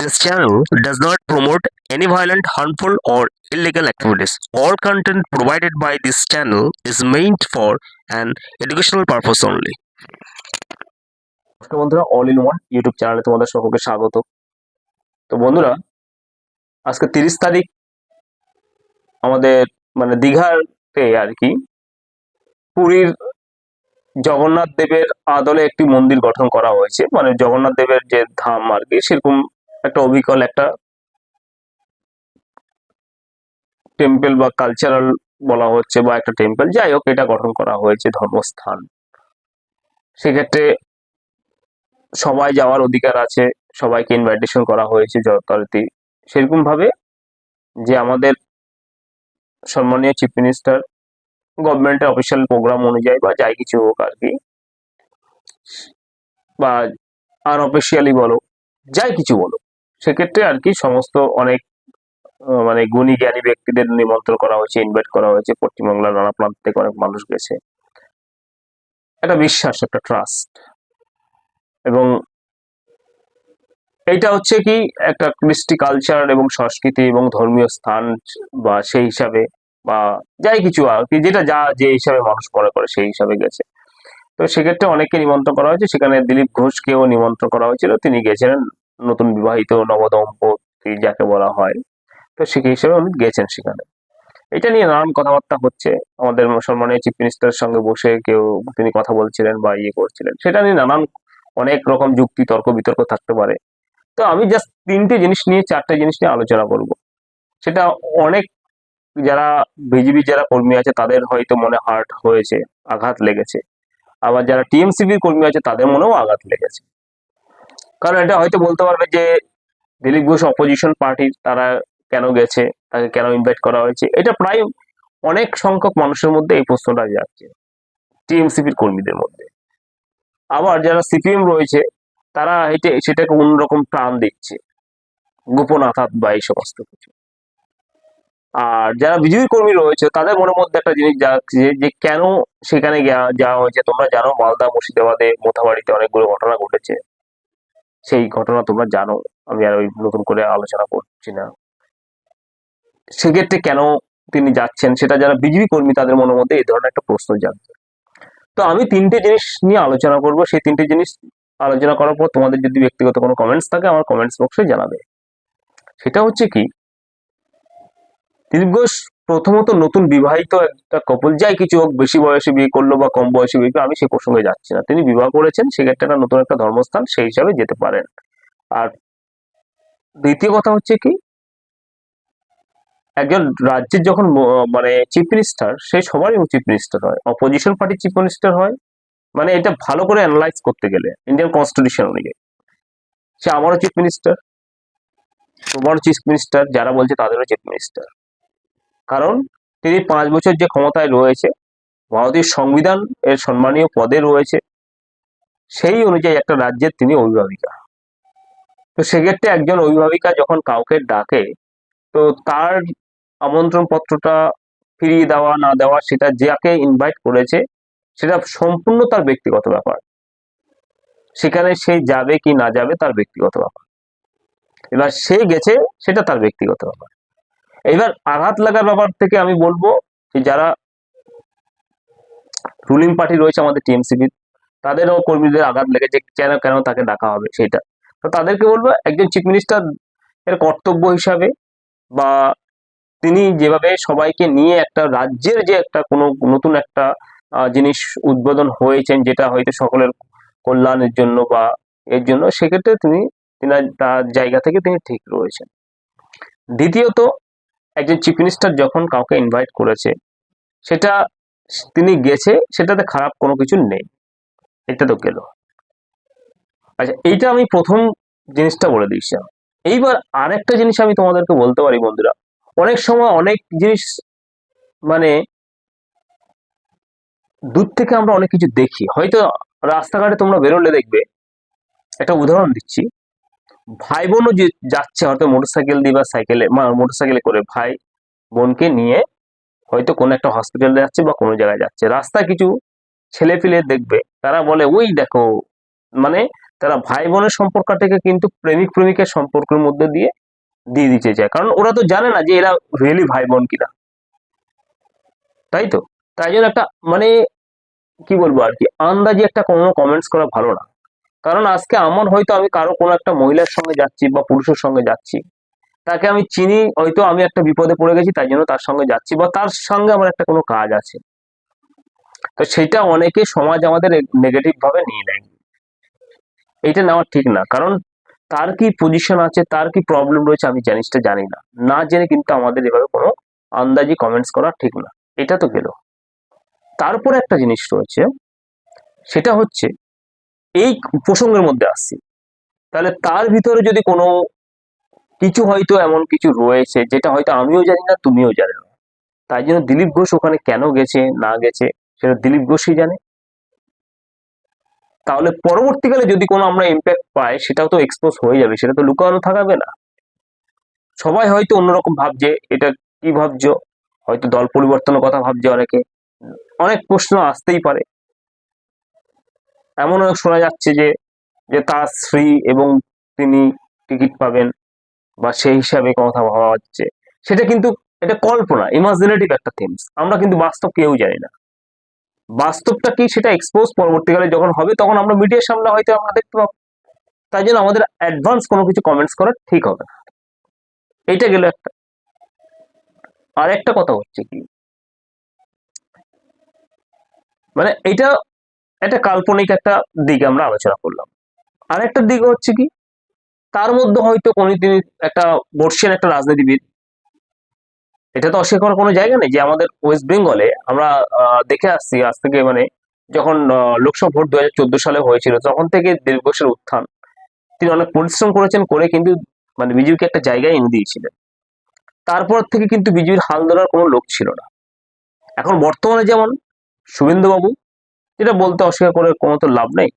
This channel does not promote any violent, harmful, or illegal activities. All content provided by this channel is meant for an educational purpose only. বন্ধুরা all in one YouTube চ্যানেলে তোমাদের সকলকে স্বাগত তো বন্ধুরা আজকে তিরিশ তারিখ আমাদের মানে দীঘাতে আর কি পুরীর জগন্নাথ দেবের আদলে একটি মন্দির গঠন করা হয়েছে মানে জগন্নাথ দেবের যে ধাম আর কি সেরকম একটা অবিকল, একটা টেম্পল বা কালচারাল বলা হচ্ছে বা একটা টেম্পল যাই হোক, এটা গঠন করা হয়েছে ধর্মস্থান। সেক্ষেত্রে সবাই যাওয়ার অধিকার আছে, সবাইকে ইনভাইটেশন করা হয়েছে যথারীতি। সেরকম ভাবে যে আমাদের সম্মানীয় চিফ মিনিস্টার গভর্নমেন্টের অফিসিয়াল প্রোগ্রাম অনুযায়ী বা যাই কিছু হোক আর কি, বা আনঅফিসিয়ালি বলো, যাই কিছু বলো সেক্ষেত্রে আর কি সমস্ত অনেক মানে গুণী জ্ঞানী ব্যক্তিদের নিমন্ত্রণ করা হয়েছে ইনভাইট করা হয়েছে। পশ্চিমবাংলার নানা প্রান্ত থেকে অনেক মানুষ গেছে। একটা বিশ্বাস, একটা ট্রাস্ট এবং এটা হচ্ছে কি, একটা কৃষ্টি কালচার এবং সংস্কৃতি এবং ধর্মীয় স্থান বা সেই হিসাবে বা যাই কিছু আর কি, যেটা যা যে হিসাবে মানুষ মনে করে সেই হিসাবে গেছে। তো সেক্ষেত্রে অনেককে নিমন্ত্রণ করা হয়েছে। সেখানে দিলীপ ঘোষকেও নিমন্ত্রণ করা হয়েছিল। তিনি গেছিলেন নতুন বিবাহিত নবদম্পতি যাকে বলা হয়, তো সে হিসেবে উনি গেছেন সেখানে। এটা নিয়ে নানান কথাবার্তা হচ্ছে। আমাদের সম্মানীয় চিফ মিনিস্টারের সঙ্গে বসে কেউ তিনি কথা বলছিলেন বা ইয়ে করছিলেন। সেটা নিয়ে নানান অনেক রকম যুক্তি, তর্ক, বিতর্ক থাকতে পারে। তো আমি জাস্ট তিনটে জিনিস নিয়ে, চারটে জিনিস নিয়ে আলোচনা করব। সেটা অনেক যারা বিজেপি যারা কর্মী আছে, তাদের হয়তো মনে হার্ট হয়েছে, আঘাত লেগেছে। আবার যারা টিএমসিবির কর্মী আছে, তাদের মনেও আঘাত লেগেছে। কারণ এটা হয়তো বলতে পারবে যে দিলীপ ঘোষ অপোজিশন পার্টির তারা কেন গেছে, তাকে কেন ইনভাইট করা হয়েছে? এটা প্রায় অনেক সংখ্যক মানুষের মধ্যে এই প্রশ্নটা যাচ্ছে, টিএমসিপির কর্মীদের মধ্যে। আবার যারা সিপিএম রয়েছে, তারা হেঁটে সেটাকে অন্যরকম প্রাণ দিচ্ছে গোপন আঘাত বা এই সমস্ত কিছু। আর যারা বিজেপি কর্মী রয়েছে, তাদের মনের মধ্যে একটা জিনিস যাচ্ছে যে কেন সেখানে যাওয়া হয়েছে? তোমরা জানো মালদা, মুর্শিদাবাদে, মোথাবাড়িতে অনেকগুলো ঘটনা ঘটেছে। সেই ঘটনা তোমরা জানো। আমি আর ওই নতুন করে আলোচনা করছি না। সেক্ষেত্রে কেন তিনি যাচ্ছেন সেটা যারা বিজেপি কর্মী তাদের মনের মধ্যে এই ধরনের একটা প্রশ্ন জাগছে তো আমি তিনটে জিনিস নিয়ে আলোচনা করব। সেই তিনটে জিনিস আলোচনা করার পর তোমাদের যদি ব্যক্তিগত কোনো কমেন্টস থাকে, আমার কমেন্টস বক্সে জানাবে। সেটা হচ্ছে কি দিলীপ ঘোষ প্রথমত নতুন বিবাহিত একটা কপল যাই কিছু হোক, বেশি বয়সে বিয়ে করল বা কম বয়সে বিয়ে করল, আমি সে প্রসঙ্গে যাচ্ছি না। তিনি বিবাহ করেছেন, সেক্ষেত্রে একটা নতুন একটা ধর্মস্থান সেই হিসাবে যেতে পারেন। আর দ্বিতীয় কথা হচ্ছে কি, একজন রাজ্যের যখন মানে চিফ মিনিস্টার সে সবারই চিফ মিনিস্টার হয়। অপোজিশন পার্টির চিফ মিনিস্টার হয় মানে এটা ভালো করে অ্যানালাইজ করতে গেলে ইন্ডিয়ান কনস্টিটিউশন অনুযায়ী। সে আমারও চিফ মিনিস্টার তোমারও চিফ মিনিস্টার যারা বলছে তাদেরও চিফ মিনিস্টার কারণ তিনি পাঁচ বছর যে ক্ষমতায় রয়েছে, ভারতীয় সংবিধান এর সম্মানীয় পদে রয়েছে, সেই অনুযায়ী একটা রাজ্যের তিনি অভিভাবিকা। তো সেক্ষেত্রে একজন অভিভাবিকা যখন কাউকে ডাকে, তো তার আমন্ত্রণ পত্রটা ফিরিয়ে দেওয়া, না দেওয়া, সেটা যাকে ইনভাইট করেছে, সেটা সম্পূর্ণ তার ব্যক্তিগত ব্যাপার। সেখানে সে যাবে কি না যাবে তার ব্যক্তিগত ব্যাপার। এবার সে গেছে, সেটা তার ব্যক্তিগত ব্যাপার। এবার আঘাত লাগার ব্যাপার থেকে আমি বলব যে যারা রুলিং পার্টি রয়েছে আমাদের টিএমসিপি তাদেরও কর্মীদের আঘাত লেগেছে, কেন কেন তাকে ডাকা হবে সেটা। তো তাদেরকে বলব, একজন চিফ মিনিস্টার এর কর্তব্য হিসাবে বা তিনি যেভাবে সবাইকে নিয়ে একটা রাজ্যের যে একটা কোনো নতুন একটা জিনিস উদ্বোধন হয়েছেন, যেটা হয়তো সকলের কল্যাণের জন্য বা এর জন্য, সেক্ষেত্রে তিনি তার জায়গা থেকে তিনি ঠিক রয়েছেন। দ্বিতীয়ত একজন চিফ মিনিস্টার যখন কাউকে ইনভাইট করেছে, সেটা তিনি গেছে, সেটাতে খারাপ কোনো কিছু নেই। এটা তো গেল। আচ্ছা এইটা আমি প্রথম জিনিসটা বলে দিচ্ছি এইবার আরেকটা জিনিস আমি তোমাদেরকে বলতে পারি বন্ধুরা। অনেক সময় অনেক জিনিস মানে দূর থেকে আমরা অনেক কিছু দেখি। হয়তো রাস্তাঘাটে তোমরা বেরোলে দেখবে। একটা উদাহরণ দিচ্ছি। ভাই বোনও যে যাচ্ছে হয়তো মোটরসাইকেল দিয়ে বা সাইকেলে মোটরসাইকেলে করে ভাই বোনকে নিয়ে হয়তো কোনো একটা হসপিটালে যাচ্ছে বা কোনো জায়গায় যাচ্ছে। রাস্তা কিছু ছেলে পিলে দেখবে, তারা বলে, ওই দেখো। মানে তারা ভাই বোনের সম্পর্কটাকে কিন্তু প্রেমিক প্রেমিকের সম্পর্কের মধ্যে দিয়ে দিয়ে দিতে চায়। কারণ ওরা তো জানে না যে এরা রিয়েলি ভাই বোন কিনা। তাই তো? তাই জন্য একটা মানে কি বলব আর কি, আন্দাজে একটা কোনো কমেন্টস করা ভালো না। কারণ আজকে আমার হয়তো আমি কারও কোনো একটা মহিলার সঙ্গে যাচ্ছি বা পুরুষের সঙ্গে যাচ্ছি। তাকে আমি চিনি, হয়তো আমি একটা বিপদে পড়ে গেছি, তাই জন্য তার সঙ্গে যাচ্ছি বা তার সঙ্গে আমার একটা কোনো কাজ আছে। তো সেটা অনেকে সমাজ আমাদের নেগেটিভ ভাবে নিয়ে নেয়। এটা নেওয়া ঠিক না। কারণ তার কি পজিশন আছে, তার কি প্রবলেম রয়েছে আমি জিনিসটা জানি না। না জেনে কিন্তু আমাদের এভাবে কোনো আন্দাজি কমেন্টস করা ঠিক না। এটা তো গেল। তারপরে একটা জিনিস রয়েছে, সেটা হচ্ছে এই প্রসঙ্গের মধ্যে আসছি। তাহলে তার ভিতরে যদি কোনো কিছু হয়তো এমন কিছু রয়েছে, যেটা হয়তো আমিও জানি না, তুমিও জানো না। তাই জন্য দিলীপ ঘোষ ওখানে কেন গেছে, না গেছে, সেটা দিলীপ ঘোষই জানে। তাহলে পরবর্তীকালে যদি কোনো আমরা ইম্প্যাক্ট পাই, সেটাও তো এক্সপোজ হয়ে যাবে, সেটা তো লুকানো থাকাবে না। সবাই হয়তো অন্যরকম ভাবছে, এটা কি ভাবছ? হয়তো দল পরিবর্তনের কথা ভাবছে অনেকে। অনেক প্রশ্ন আসতেই পারে। এমনও শোনা যাচ্ছে যে যে তার স্ত্রী এবং তিনি টিকিট পাবেন বা সেই হিসাবে কথা ভাবা হচ্ছে সেটা কিন্তু, এটা কল্পনা ইমাজিনেটিভ একটা থিমস আমরা কিন্তু বাস্তব কেউ জানি না। বাস্তবটা কি সেটা এক্সপোজ পরবর্তীকালে যখন হবে, তখন আমরা মিডিয়ার সামনে হয়তো আমরা দেখতে পাবো। তাই জন্য আমাদের অ্যাডভান্স কোনো কিছু কমেন্টস করা ঠিক হবে না। এইটা গেল একটা। আর একটা কথা হচ্ছে কি? মানে এটা একটা কাল্পনিক একটা দিক আমরা আলোচনা করলাম। আর একটা দিক হচ্ছে কি, তার মধ্যে হয়তো কোনো তিনি একটা বর্ষিয়ান একটা রাজনীতিবিদ। এটা তো অস্বীকার করার কোনো জায়গা নেই যে আমাদের ওয়েস্ট বেঙ্গলে আমরা দেখে আসছি আজ থেকে মানে যখন লোকসভা ভোট দুই হাজার চোদ্দ সালে হয়েছিল, তখন থেকে দিলীপ ঘোষের উত্থান। তিনি অনেক পরিশ্রম করেছেন করে কিন্তু মানে বিজেপিকে একটা জায়গায় এনে দিয়েছিলেন। তারপর থেকে কিন্তু বিজেপির হাল ধরার কোনো লোক ছিল না। এখন বর্তমানে যেমন শুভেন্দুবাবু যেটা বলতে অস্বীকার করে কোনো তো লাভ নেই।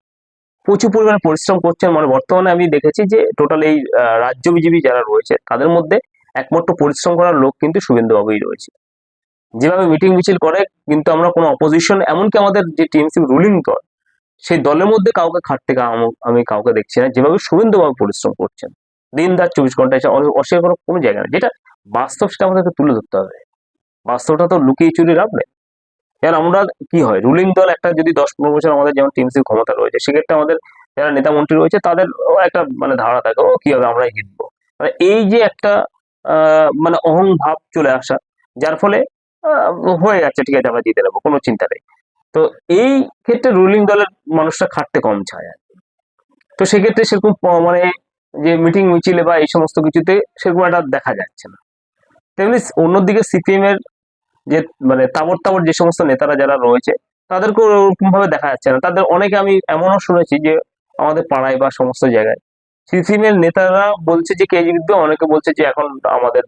প্রচুর পরিমাণে পরিশ্রম করছেন মানে বর্তমানে আমি দেখেছি যে টোটাল এই রাজ্য বিজেপি যারা রয়েছে তাদের মধ্যে একমাত্র পরিশ্রম করার লোক কিন্তু শুভেন্দুবাবুই রয়েছে। যেভাবে মিটিং মিছিল করে কিন্তু আমরা কোনো অপোজিশন এমনকি আমাদের যে টিএমসি রুলিং দল, সেই দলের মধ্যে কাউকে খাটতে কাম- আমি কাউকে দেখছি না। যেভাবে শুভেন্দুবাবু পরিশ্রম করছেন, দিন রাত চব্বিশ ঘণ্টা এসে অস্বীকার করার কোনো জায়গা নেই। যেটা বাস্তব সেটা আমাদেরকে তুলে ধরতে হবে। বাস্তবটা তো লুকিয়ে চুরি লাভ নেই। যেমন আমরা কি হয়? রুলিং দল একটা যদি দশ পনেরো বছর আমাদের যেমন টিএমসি ক্ষমতা রয়েছে, সেক্ষেত্রে আমাদের যারা নেতা মন্ত্রী রয়েছে, তাদের একটা মানে ধারণা থাকে, ও কি হবে আমরাই জিতবো মানে এই যে একটা মানে অহং ভাব চলে আসা, যার ফলে হয়ে যাচ্ছে, ঠিক আছে, আমরা জিতে নেব, কোনো চিন্তা নেই। তো এই ক্ষেত্রে রুলিং দলের মানুষরা খাটতে কম চায় আর। তো সেক্ষেত্রে সেরকম মানে যে মিটিং মিছিলে বা এই সমস্ত কিছুতে সেরকম একটা দেখা যাচ্ছে না। তেমনি অন্যদিকে সিপিএম এর যে মানে তাবর তাবর যে সমস্ত নেতারা যারা রয়েছে তাদেরকে ওরকম ভাবে দেখা যাচ্ছে না। তাদের অনেকে আমি এমনও শুনেছি যে, আমাদের পাড়ায় বা সমস্ত জায়গায় সিপিএম এর নেতারা বলছে যে, কে জিতবে? অনেকে বলছে যে, এখন আমাদের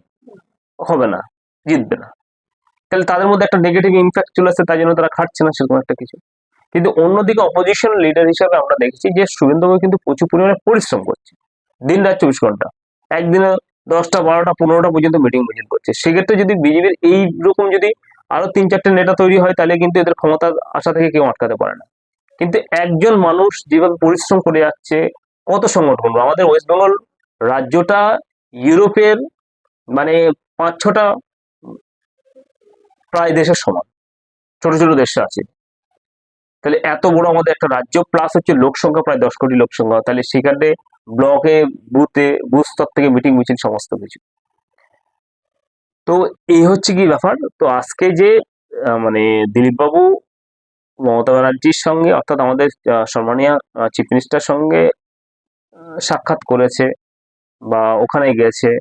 হবে না, জিতবে না। তাহলে তাদের মধ্যে একটা নেগেটিভ ইম্প্যাক্ট চলে আসছে তাই জন্য তারা খাটছে না সেরকম একটা কিছু। কিন্তু অন্যদিকে অপোজিশন লিডার হিসাবে আমরা দেখেছি যে শুভেন্দুবাবু কিন্তু প্রচুর পরিমাণে পরিশ্রম করছে দিন রাত চব্বিশ ঘণ্টা। একদিনে দশটা, বারোটা, পনেরোটা পর্যন্ত মিটিং মিছিল করছে। সেক্ষেত্রে যদি বিজেপির এই রকম যদি আরও তিন চারটে নেতা তৈরি হয়, তাহলে কিন্তু এদের ক্ষমতা আসা থেকে কেউ আটকাতে পারে না। কিন্তু একজন মানুষ যেভাবে পরিশ্রম করে যাচ্ছে, কত সংগঠন? আমাদের ওয়েস্ট বেঙ্গল রাজ্যটা ইউরোপের মানে পাঁচ ছটা প্রায় দেশের সমান। ছোট ছোট দেশে আছে। তাহলে এত বড় আমাদের একটা রাজ্য প্লাস হচ্ছে লোক সংখ্যা প্রায় দশ কোটি লোক সংখ্যা তাহলে সেখানে ব্লকে বুথে বুথ স্তর থেকে মিটিং মিছিল সমস্ত কিছু। তো এই হচ্ছে কি ব্যাপার। তো আজকে যে মানে দিলীপ বাবু মমতা ব্যানার্জির সঙ্গে, অর্থাৎ আমাদের সম্মানীয় চিফ মিনিস্টার সঙ্গে সাক্ষাৎ করেছে বা ওখানে গেছে,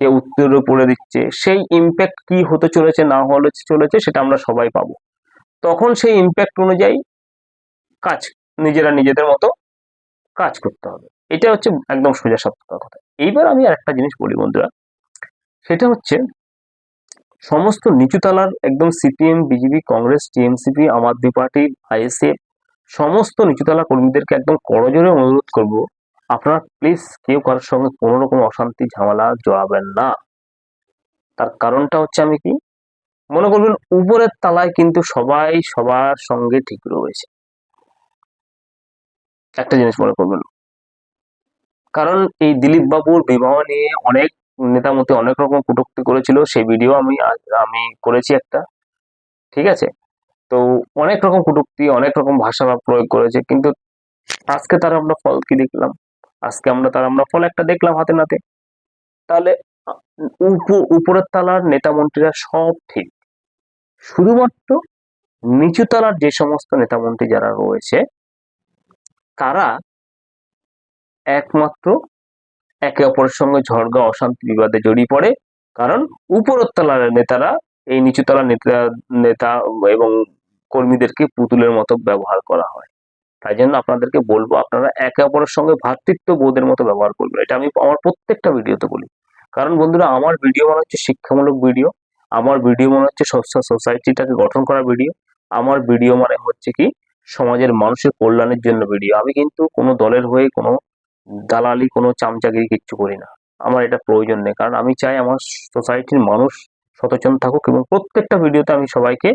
কে উত্তর পড়ে দিচ্ছে, সেই ইম্প্যাক্ট কি হতে চলেছে, না হলে চলেছে, সেটা আমরা সবাই পাবো। তখন সেই ইম্প্যাক্ট অনুযায়ী কাজ, নিজেরা নিজেদের মতো কাজ করতে হবে। এটা হচ্ছে একদম সোজা সত্যতা কথা। এইবার আমি আর একটা জিনিস বলি বন্ধুরা। সেটা হচ্ছে, সমস্ত নিচুতলার একদম CPM, BJP, Congress, TMCP, Aam Aadmi party, ISF, সমস্ত নিচুতলা কর্মীদেরকে একদম করজোরে অনুরোধ করব, আপনারা প্লিজ কেউ কারোর সঙ্গে কোনো রকম অশান্তি, ঝামেলা জড়াবেন না। তার কারণটা হচ্ছে আমি কি? মনে করবেন উপরের তলায় কিন্তু সবাই সবার সঙ্গে ঠিক রয়েছে। একটা জিনিস মনে করবেন কারণ এই দিলীপ বাবুর বিবাহ নিয়ে অনেক নেতা মতে অনেক রকম কটূক্তি করেছিল, সেই ভিডিও আমি আমি করেছি একটা, ঠিক আছে? তো অনেক রকম কটূক্তি, অনেক রকম ভাষা প্রয়োগ করেছে, কিন্তু আজকে তার আমরা ফল কি দেখলাম? আজকে আমরা, তার আমরা ফল একটা দেখলাম হাতে নাতে। তাহলে উপ- উপরের তালার নেতা মন্ত্রীরা সব ঠিক। শুধুমাত্র নিচু তলার যে সমস্ত নেতা মন্ত্রী যারা রয়েছে, তারা একমাত্র একে অপরের সঙ্গে ঝড়গা, অশান্তি বিবাদে জড়িয়ে পড়ে। কারণ উপরের তলার নেতারা এই নিচু তলার নেতা নেতা এবং কর্মীদেরকে পুতুলের মতো ব্যবহার করা হয়। তাই জন্য আপনাদেরকে বলব, আপনারা একে অপরের সঙ্গে ভ্রাতৃত্ব বোধের মতো ব্যবহার করবেন। এটা আমি আমার প্রত্যেকটা ভিডিওতে বলি। কারণ বন্ধুরা, আমার ভিডিও মনে হচ্ছে শিক্ষামূলক ভিডিও। আমার ভিডিও মনে হচ্ছে সোসাইটিটাকে গঠন করা ভিডিও। আমার ভিডিও মানে হচ্ছে কি, সমাজের মানুষের কল্যাণের জন্য ভিডিও। আমি কিন্তু কোনো দলের হয়ে কোনো দালালি কোনো চামচাগিরি কিচ্ছু করি না। আমার এটা প্রয়োজন নেই। কারণ আমি চাই আমার সোসাইটির মানুষ সচেতন থাকুক এবং প্রত্যেকটা ভিডিওতে আমি সবাইকে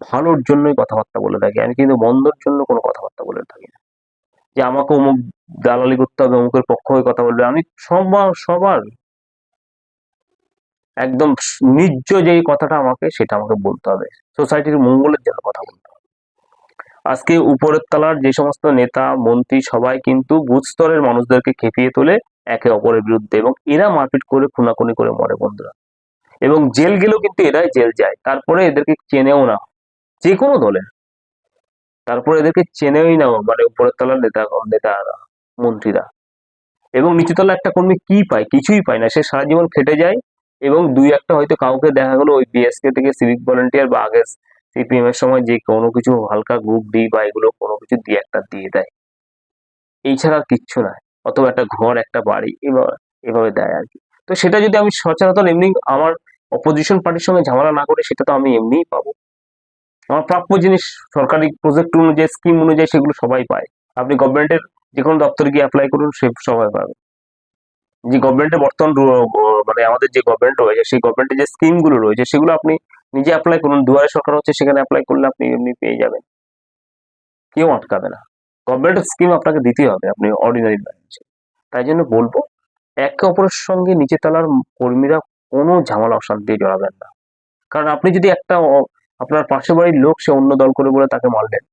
ভালোর জন্যই কথাবার্তা বলে থাকি। আমি কিন্তু মন্দর জন্য কোনো কথাবার্তা বলে থাকি না। যে আমাকে অমুক দালালি করতে হবে, অমুকের পক্ষ হয়ে কথা বলবে, আমি সবার সবার একদম নিজ যেই কথাটা আমাকে, সেটা আমাকে বলতে হবে। সোসাইটির মঙ্গলের জন্য কথা বলতে হবে। আজকে উপরের তলার যে সমস্ত নেতা, মন্ত্রী সবাই কিন্তু বুথ স্তরের মানুষদেরকে খেপিয়ে তোলে একে অপরের বিরুদ্ধে এবং এরা মারপিট করে খুনাখুনি করে মরে বন্ধুরা। এবং জেল গেলেও কিন্তু এরাই জেল যায়। তারপরে এদেরকে চেনেও না। যে কোনো দলের। তারপরে এদেরকে চেনেই না মানে উপরের তলার নেতা, নেতারা, মন্ত্রীরা। এবং নিচু তলার একটা কর্মী কি পায়? কিছুই পায় না। সে সারা জীবন খেটে যায় এবং দুই একটা হয়তো কাউকে দেখা গেলো ওই বিএসকে থেকে সিভিক ভলেন্টিয়ার বা আগে সিপিএম এর সময় যে কোনো কিছু হালকা গ্রুপ ডি বা এগুলো কোনো কিছু দিয়ে একটা দিয়ে দেয়। এই ছাড়া আর কিচ্ছু নাই অথবা একটা ঘর, একটা বাড়ি এভাবে দেয় আর কি। তো সেটা যদি আমি সচেতন এমনি আমার অপোজিশন পার্টির সঙ্গে ঝামেলা না করে সেটা তো আমি এমনিই পাবো। আমার প্রাপ্য জিনিস সরকারি প্রজেক্ট অনুযায়ী স্কিম অনুযায়ী সেগুলো সবাই পায়। আপনি গভর্নমেন্টের যে কোনো দপ্তরে গিয়ে অ্যাপ্লাই করুন, সে সবাই পাবে। যে গভর্নমেন্টের বর্তমান মানে আমাদের যে গভর্নমেন্ট রয়েছে, সেই গভর্নমেন্টের যে স্কিমগুলো রয়েছে, সেগুলো আপনি নিজে অ্যাপ্লাই করুন, দুয়ারে সরকার হচ্ছে সেখানে অ্যাপ্লাই করলে আপনি এমনি পেয়ে যাবেন। কেউ আটকাবে না। গভর্নমেন্টের স্কিম আপনাকে দিতেই হবে, আপনি অর্ডিনারি ব্যালেন্সে তাই জন্য বলব, একে অপরের সঙ্গে নিচে তলার কর্মীরা কোনো ঝামেলা, অশান্তি জড়াবেন না। কারণ আপনি যদি একটা আপনার পাশের বাড়ির লোক, সে অন্য দল করে বলে তাকে মারলেন,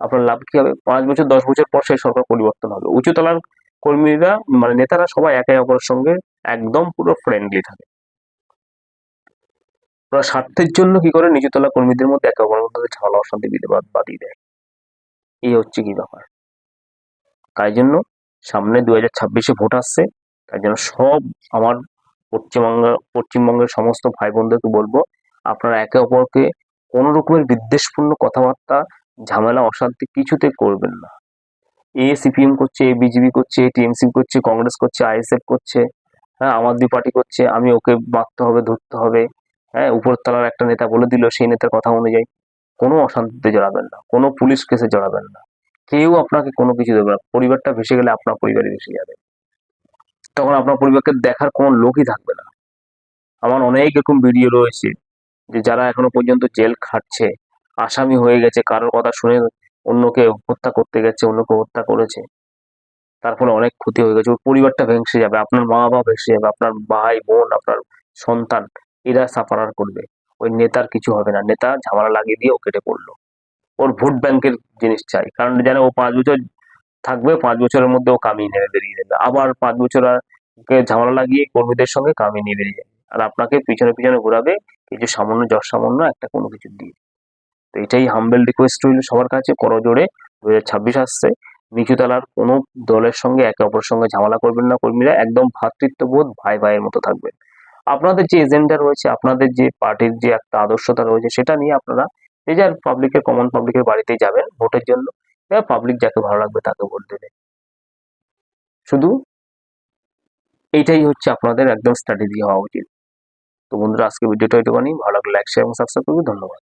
আপনার লাভ কি হবে? পাঁচ বছর, দশ বছর পর সেই সরকার পরিবর্তন হবে। উঁচু তলার কর্মীরা মানে নেতারা সবাই একে অপরের সঙ্গে একদম পুরো ফ্রেন্ডলি থাকে। ওরা স্বার্থের জন্য কি করে নিচুতলা কর্মীদের মধ্যে একে অপরের মধ্যে ঝামেলা অশান্তি বিধবাদ বাদিয়ে দেয়? এই হচ্ছে কি ব্যাপার? তাই জন্য সামনে দু হাজার ছাব্বিশে ভোট আসছে। তাই জন্য সব আমার পশ্চিমবঙ্গ পশ্চিমবঙ্গের সমস্ত ভাই বোনদেরকে বলব, আপনারা একে অপরকে কোনো রকমের বিদ্বেষপূর্ণ কথাবার্তা, ঝামেলা, অশান্তি কিছুতে করবেন না। এ সিপিএম করছে, এ বিজেপি করছে, এ টিএমসি করছে, কংগ্রেস করছে, আইএসএফ করছে হ্যাঁ আম আদমি পার্টি করছে, আমি ওকে মারতে হবে, ধরতে হবে। হ্যাঁ উপরতলার একটা নেতা বলে দিল, সেই নেতার কথা অনুযায়ী কোনো অশান্তিতে জড়াবেন না, কোনো পুলিশ কেসে জড়াবেন না। কেউ আপনাকে কোনো কিছু দেবে না, পরিবারটা ভেসে গেলে আপনার পরিবারই ভেসে যাবে। তখন আপনার পরিবারকে দেখার কোনো লোকই থাকবে না। আমার অনেক এরকম ভিডিও রয়েছে যে যারা এখনও পর্যন্ত জেল খাটছে, আসামি হয়ে গেছে, কারোর কথা শুনে অন্যকে হত্যা করতে গেছে, অন্যকে হত্যা করেছে, তার ফলে অনেক ক্ষতি হয়ে গেছে। ওর পরিবারটা ভেঙে যাবে, আপনার মা বাবা ভেসে যাবে, আপনার ভাই, বোন, আপনার সন্তান এরা সাফারার করবে। ওই নেতার কিছু হবে না। নেতা ঝামেলা লাগিয়ে দিয়ে ও কেটে পড়ল। ওর ভোট ব্যাংকের জিনিস চাই। কারণ জানে ও পাঁচ বছর থাকবে, পাঁচ বছরের মধ্যে ও কামিয়ে নেবে, বেরিয়ে যাবে। আবার পাঁচ বছর আর ঝামেলা লাগিয়ে কর্মীদের সঙ্গে কামিয়ে নিয়ে বেরিয়ে যাবে। আর আপনাকে পিছনে পিছনে ঘোরাবে কিছু সামান্য, যশ সামান্য একটা কোনো কিছু দিয়ে। তো এটাই হাম্বেল রিকোয়েস্ট রইল সবার কাছে। করজোড়ে দু হাজার ছাব্বিশ আসছে। নিচুতলার কোনো দলের সঙ্গে, একে অপরের সঙ্গে ঝামেলা করবেন না কর্মীরা। একদম ভ্রাতৃত্ববোধ ভাই ভাইয়ের মতো থাকবেন। আপনাদের যে এজেন্ডা রয়েছে, আপনাদের যে পার্টির যে একটা আদর্শতা রয়েছে, সেটা নিয়ে আপনারা যে যার পাবলিকের কমন পাবলিকের বাড়িতে যাবেন ভোটের জন্য। পাবলিক যাকে ভালো লাগবে তাকে ভোট দেবে। শুধু এইটাই হচ্ছে আপনাদের একদম স্ট্র্যাটেজি হওয়া উচিত। তো বন্ধুরা আজকে ভিডিওটা এটুখানি। ভালো লাগলে লাইক শেয়ার এবং সাবস্ক্রাইব করবে ধন্যবাদ।